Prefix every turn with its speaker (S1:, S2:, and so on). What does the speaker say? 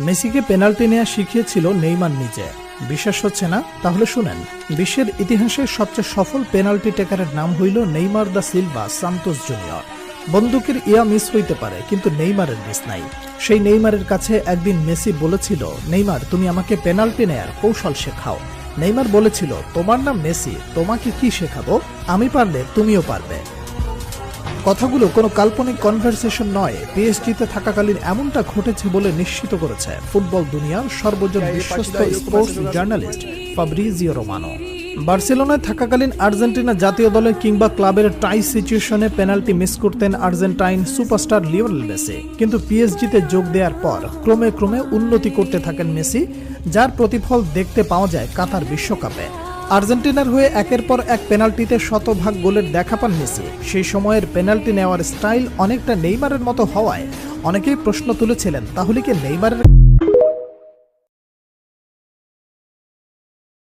S1: মেসিকে পেনাল্টি নেওয়া শিখিয়েছিল নেইমার নিজে। বিশ্বাস হচ্ছে না? তাহলে শুনেন, বিশ্বের ইতিহাসে সবচেয়ে সফল পেনাল্টি টেকারের নাম হইল Neymar da Silva Santos junior. বন্দুকের ইয়া মিস হইতে পারে, কিন্তু নেইমারের মিস নাই। সেই নেইমারের কাছে একদিন মেসি বলেছিল, নেইমার, তুমি আমাকে পেনাল্টি নেয়ার কৌশল শেখাও। নেইমার বলেছিল, তোমার নাম মেসি, তোমাকে কি শেখাবো? আমি পারলে তুমিও পারবে। কথাগুলো কোনো কাল্পনিক কনভারসেশন নয়। পিএসজিতে থাকাকালীন এমনটা ঘটেছে বলে নিশ্চিত করেছে ফুটবল দুনিয়ার সর্বজন বিশ্বস্ত স্পোর্টস জার্নালিস্ট ফাব্রিজিও রোমানো বার্সেলোনায় থাকাকালীন আর্জেন্টিনা জাতীয় দলে কিংবা ক্লাবের টাই সিচুয়েশনে পেনাল্টি মিস করতেন আর্জেন্টাইন সুপারস্টার লিওনেল মেসি। কিন্তু পিএসজিতে যোগ দেওয়ার পর ক্রমে ক্রমে উন্নতি করতে থাকেন মেসি যার প্রতিফল দেখতে পাওয়া যায় কাতার বিশ্বকাপে। আর্জেন্টিনার হয়ে একের পর এক পেনাল্টিতে শতভাগ গোলের দেখা পান মেসি। সেই সময়ের পেনাল্টি নেওয়ার স্টাইল অনেকটা নেইমারের মতো হওয়ায় অনেকেই প্রশ্ন তুলেছিলেন, তাহলে কি নেইমারের